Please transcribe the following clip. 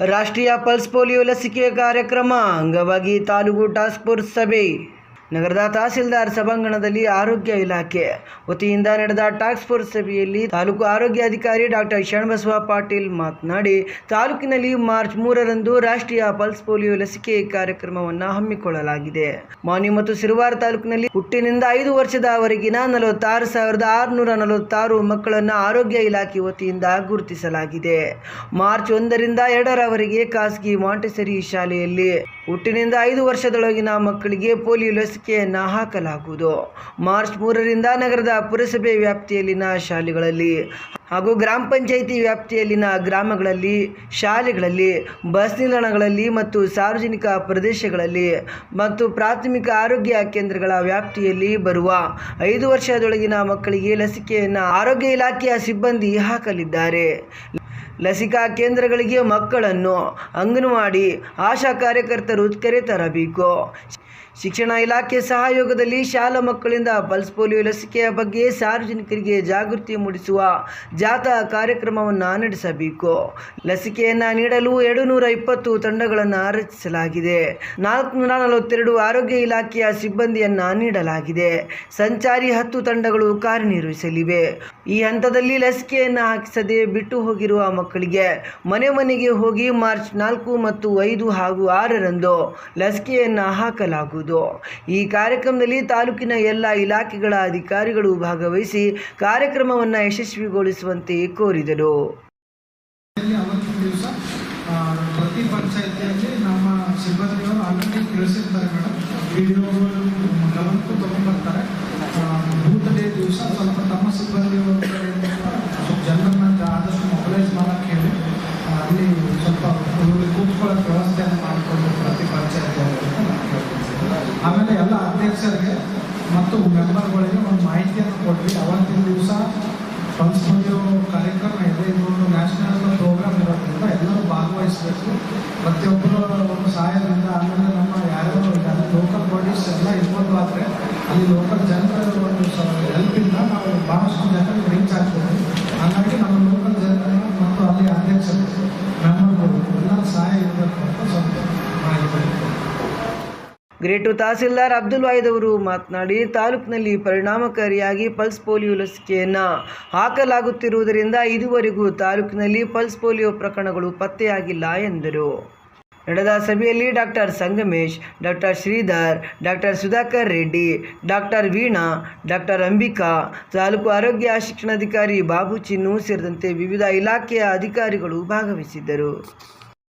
ರಾಷ್ಟ್ರೀಯ pulse polio ಲಸಿಕೆ ಕಾರ್ಯಕ್ರಮ ಅಂಗವಾಗಿ ತಾಲೂಕು ಟಾಸ್ಕ್ ಫೋರ್ಸ್ ಸಭೆ ನಗರದ ತಹಸೀಲ್ದಾರ್ ಸಭಾಂಗಣದಲ್ಲಿ ಆರೋಗ್ಯ ಇಲಾಖೆ ವತಿಯಿಂದ ನಡೆದ ಟಾಸ್ಕ್ ಫೋರ್ಸ್ ಸಭೆಯಲ್ಲಿ ತಾಲೂಕು ಆರೋಗ್ಯಾಧಿಕಾರಿ ಡಾಕ್ಟರ್ ಶರಣಬಸವ ಪಾಟೀಲ್ ಮಾತನಾಡಿ, ತಾಲೂಕಿನಲ್ಲಿ ಮಾರ್ಚ್ ಮೂರರಂದು ರಾಷ್ಟ್ರೀಯ ಪಲ್ಸ್ ಪೋಲಿಯೋ ಲಸಿಕೆ ಕಾರ್ಯಕ್ರಮವನ್ನು ಹಮ್ಮಿಕೊಳ್ಳಲಾಗಿದೆ. ಮಾನಿ ಮತ್ತು ಸಿರುವಾರ ತಾಲೂಕಿನಲ್ಲಿ ಹುಟ್ಟಿನಿಂದ ಐದು ವರ್ಷದವರೆಗಿನ ನಲವತ್ತಾರು ಸಾವಿರದ ಆರುನೂರ ನಲವತ್ತಾರು ಮಕ್ಕಳನ್ನು ಆರೋಗ್ಯ ಇಲಾಖೆ ವತಿಯಿಂದ ಗುರುತಿಸಲಾಗಿದೆ. ಮಾರ್ಚ್ ಒಂದರಿಂದ ಎರಡರವರೆಗೆ ಖಾಸಗಿ ಮಾಂಟೆಸರಿ ಶಾಲೆಯಲ್ಲಿ ಹುಟ್ಟಿನಿಂದ ಐದು ವರ್ಷದೊಳಗಿನ ಮಕ್ಕಳಿಗೆ ಪೋಲಿಯೋ ಲಸಿಕೆಯನ್ನು ಹಾಕಲಾಗುವುದು. ಮಾರ್ಚ್ ಮೂರರಿಂದ ನಗರದ ಪುರಸಭೆ ವ್ಯಾಪ್ತಿಯಲ್ಲಿನ ಶಾಲೆಗಳಲ್ಲಿ ಹಾಗೂ ಗ್ರಾಮ ಪಂಚಾಯಿತಿ ವ್ಯಾಪ್ತಿಯಲ್ಲಿನ ಗ್ರಾಮಗಳಲ್ಲಿ, ಶಾಲೆಗಳಲ್ಲಿ, ಬಸ್ ನಿಲ್ದಾಣಗಳಲ್ಲಿ ಮತ್ತು ಸಾರ್ವಜನಿಕ ಪ್ರದೇಶಗಳಲ್ಲಿ ಮತ್ತು ಪ್ರಾಥಮಿಕ ಆರೋಗ್ಯ ಕೇಂದ್ರಗಳ ವ್ಯಾಪ್ತಿಯಲ್ಲಿ ಬರುವ ಐದು ವರ್ಷದೊಳಗಿನ ಮಕ್ಕಳಿಗೆ ಲಸಿಕೆಯನ್ನು ಆರೋಗ್ಯ ಇಲಾಖೆಯ ಸಿಬ್ಬಂದಿ ಹಾಕಲಿದ್ದಾರೆ. ಲಸಿಕಾ ಕೇಂದ್ರಗಳಿಗೆ ಮಕ್ಕಳನ್ನು ಅಂಗನವಾಡಿ ಆಶಾ ಕಾರ್ಯಕರ್ತರು ಕರೆತರಬೇಕು ಶಿಕ್ಷಣ ಇಲಾಖೆ ಸಹಯೋಗದಲ್ಲಿ ಶಾಲಾ ಮಕ್ಕಳಿಂದ ಪಲ್ಸ್ ಪೋಲಿಯೋ ಲಸಿಕೆಯ ಬಗ್ಗೆ ಸಾರ್ವಜನಿಕರಿಗೆ ಜಾಗೃತಿ ಮೂಡಿಸುವ ಜಾಥಾ ಕಾರ್ಯಕ್ರಮವನ್ನು ನಡೆಸಬೇಕು. ಲಸಿಕೆಯನ್ನು ನೀಡಲು ಎರಡು ನೂರ ಇಪ್ಪತ್ತು ತಂಡಗಳನ್ನು ರಚಿಸಲಾಗಿದೆ ನಾಲ್ಕುನೂರ ನಲವತ್ತೆರಡು ಆರೋಗ್ಯ ಇಲಾಖೆಯ ಸಿಬ್ಬಂದಿಯನ್ನು ನೀಡಲಾಗಿದೆ. ಸಂಚಾರಿ ಹತ್ತು ತಂಡಗಳು ಕಾರ್ಯನಿರ್ವಹಿಸಲಿವೆ. ಈ ಹಂತದಲ್ಲಿ ಲಸಿಕೆಯನ್ನು ಹಾಕಿಸದೆ ಬಿಟ್ಟು ಹೋಗಿರುವ ಮಕ್ಕಳಿಗೆ ಮನೆ ಮನೆಗೆ ಹೋಗಿ ಮಾರ್ಚ್ ನಾಲ್ಕು ಮತ್ತು ಐದು ಹಾಗೂ ಆರರಂದು ಲಸಿಕೆಯನ್ನು ಹಾಕಲಾಗುವುದು. ಈ ಕಾರ್ಯಕ್ರಮದಲ್ಲಿ ತಾಲೂಕಿನ ಎಲ್ಲ ಇಲಾಖೆಗಳ ಅಧಿಕಾರಿಗಳು ಭಾಗವಹಿಸಿ ಕಾರ್ಯಕ್ರಮವನ್ನು ಯಶಸ್ವಿಗೊಳಿಸುವಂತೆ ಕೋರಿದರು. ಪ್ರತಿ ಪಂಚಾಯತಿಯಲ್ಲಿ ನಮ್ಮ ಸಿಬ್ಬಂದಿಗಳು ಆಲ್ರೆಡಿ ತಿಳಿಸಿರ್ತಾರೆ ಮೇಡಮ್ ವಿಡಿಯೋಗಳು ಗಮನಕ್ಕೂ ತಗೊಂಡ್ಬರ್ತಾರೆ. ಬೂತ್ ಡೇ ದಿವಸ ಸ್ವಲ್ಪ ತಮ್ಮ ಸಿಬ್ಬಂದಿಗಳ ಇವ್ರಿಗೆ ಕೂತ್ಕೊಳ್ಳೋಕೆ ವ್ಯವಸ್ಥೆಯನ್ನು ಮಾಡಿಕೊಂಡು ಪ್ರತಿ ಕೇಳ್ಕೊಳ್ತೀನಿ. ಆಮೇಲೆ ಎಲ್ಲ ಅಧ್ಯಕ್ಷರಿಗೆ ಮತ್ತು ಮೆಂಬರ್ಗಳಿಗೆ ಒಂದು ಮಾಹಿತಿಯನ್ನು ಕೊಡ್ರಿ. ಅವತ್ತಿನ ದಿವಸ ಪಲ್ಸ್ ಪೋಲಿಯೋ ಕಾರ್ಯಕ್ರಮ ಇದೆ ಇದು ಒಂದು ನ್ಯಾಷನಲ್ ಪ್ರೋಗ್ರಾಮ್ ಇರೋದ್ರಿಂದ ಎಲ್ಲರೂ ಭಾಗವಹಿಸಬೇಕು. ಪ್ರತಿಯೊಬ್ಬರು ಒಂದು ಸಹಾಯದಿಂದ ಆಮೇಲೆ ನಮ್ಮ ಯಾರ್ಯಾರು ಇದ್ದಾರೆ ಲೋಕಲ್ ಬಾಡೀಸ್ ಎಲ್ಲ ಇನ್ವಾಲ್ವ್ ಆದರೆ ಅಲ್ಲಿ ಲೋಕಲ್ ಜನರ ಒಂದು ಹೆಲ್ಪಿಂದ ನಾವು ಭಾಳಷ್ಟು ಜನರಿಗೆ ರೀಚ್ ಆಗ್ತೇವೆ ಹಾಗಾಗಿ ನಮ್ಮ ಲೋಕಲ್ ಜನರ ಮತ್ತು ಅಲ್ಲಿ ಅಧ್ಯಕ್ಷರು ಮೆಂಬರ್ಗಳು ಎಲ್ಲರ ಸಹಾಯ ಇರಬೇಕು ಅಂತ ಸ್ವಲ್ಪ ಮಾಹಿತಿ ಗ್ರೇಟು ತಹಸೀಲ್ದಾರ್ ಅಬ್ದುಲ್ ವಾಹಿದ್ ಅವರು ಮಾತನಾಡಿ, ತಾಲೂಕಿನಲ್ಲಿ ಪರಿಣಾಮಕಾರಿಯಾಗಿ ಪಲ್ಸ್ ಪೋಲಿಯೋ ಲಸಿಕೆಯನ್ನು ಹಾಕಲಾಗುತ್ತಿರುವುದರಿಂದ ಇದುವರೆಗೂ ತಾಲೂಕಿನಲ್ಲಿ ಪಲ್ಸ್ ಪೋಲಿಯೋ ಪ್ರಕರಣಗಳು ಪತ್ತೆಯಾಗಿಲ್ಲ ಎಂದರು. ನಡೆದ ಸಭೆಯಲ್ಲಿ doctor Sangamesh doctor Shridhar doctor Sudhakar Reddy doctor Veena doctor Ambika, taluk ಆರೋಗ್ಯ ಶಿಕ್ಷಣಾಧಿಕಾರಿ ಬಾಬು ಚಿನ್ನು ಸೇರಿದಂತೆ ವಿವಿಧ ಇಲಾಖೆಯ ಅಧಿಕಾರಿಗಳು ಭಾಗವಹಿಸಿದ್ದರು.